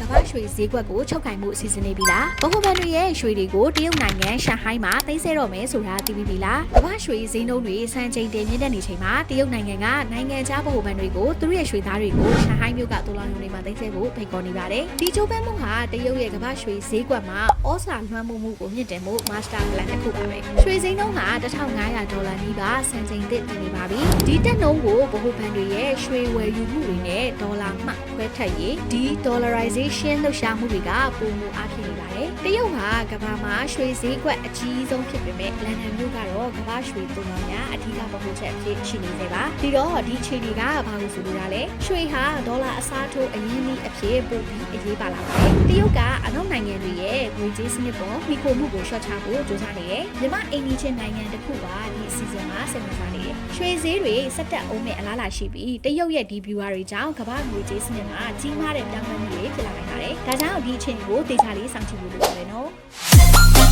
ကမ္ဘာရွှေဈေးကွက်ကိုချုပ်ကင်မှုအစီအစဉ်နေပြီလားဗဟိုဘဏ်တွေရဲ့ရွှေတွေကိုတရုတ်နိုင်ငံရှန်ဟိုင်းမှာသိမ်းဆည်းတော့မယ်ဆိုတာသိပြီးပြီလားကမ္ဘာရွှေဈေးနှုန်းတွေစံချိန်တင်မြင့်တက်နေချိန်မှာတရုတ်နိုင်ငံကနိုင်ငံခြားဗဟိုဘဏ်တွေကိုသူတို့ရဲ့ရွှေသားတွေကိုရှန်ဟိုင်းမြို့ကတူလောင်ရုံတွေမှာသိမ်းဆည်းဖို့ဖိတ်ခေါ်နေပါတယ်ဒီချိုးပန်းမှုဟာတရုတ်ရဲ့ကမ္ဘာရွှေဈေးကွက်မှာဩစလာလွှမ်းမိုးမှုကိုမြင့်တင်မှု master plan တစ်ခုပါပဲရွှေစိမ်းနှုန်းက1500ဒေါ်လာနီးပါးစံချိန်သစ်တင်နေပါပြီဒီတက်နှုန်းကိုဗဟိုဘဏ်တွေရဲ့ရွှေဝယ်ယူမှုတွေနဲ့ဒေါ်လာမှခွဲထက်ရေးဒီ dollarization လှုပ်ရှားမှုတွေကပုံမူအားဖြင့်နေပါတယ်တရုတ်ကကမ္ဘာမှာရွှေဈေးကွက်အကြီးဆုံးဖြစ်ပေမဲ့လန်ဒန်မြို့ကတော့ကမ္ဘာရွှေသုံးပေါင်းများအထူးကဗဟိုချက်အဖြစ်ရှိနေသေးပါဒီတော့ဒီအခြေအနေကဘာလို့ဆိုလိုတာလဲရွှေဟာဒေါ်လာအစားထိုးအရင်းအနှီးအဖြစ်ပို့ပြီးအရေးပါလာပါတယ်တရုတ်ကအနောက်နိုင်ငံတွေရဲ့ငွေကြေးစနစ်ပေါ်မိခိုမှုကိုရှော့ချဖို့ကြိုးစားနေတယ်မြန်မာအိမ်နီးချင်းနိုင်ငံတစ်ခုကဒီအစီအစဉ် မှာစိတ်ဝင်စားနေတယ်ရွှေဈေးတွေစက်တက်အောင်မဲ့အလားအလာရှိပြီးတရုတ်ရဲ့ဒီ viewer တွေကြောင့်ကမ္ဘာငွေကြေးစနစ်မှာကြီးမားတဲ့ပြောင်းလဲမှုတွေဖြစ်လာနိုင်ပါတယ်ဒါကြောင့်ဒီအချိန်ကိုဒေတာလေးစောင့်ကြည့်ဖို့လိုပါတယ်နော်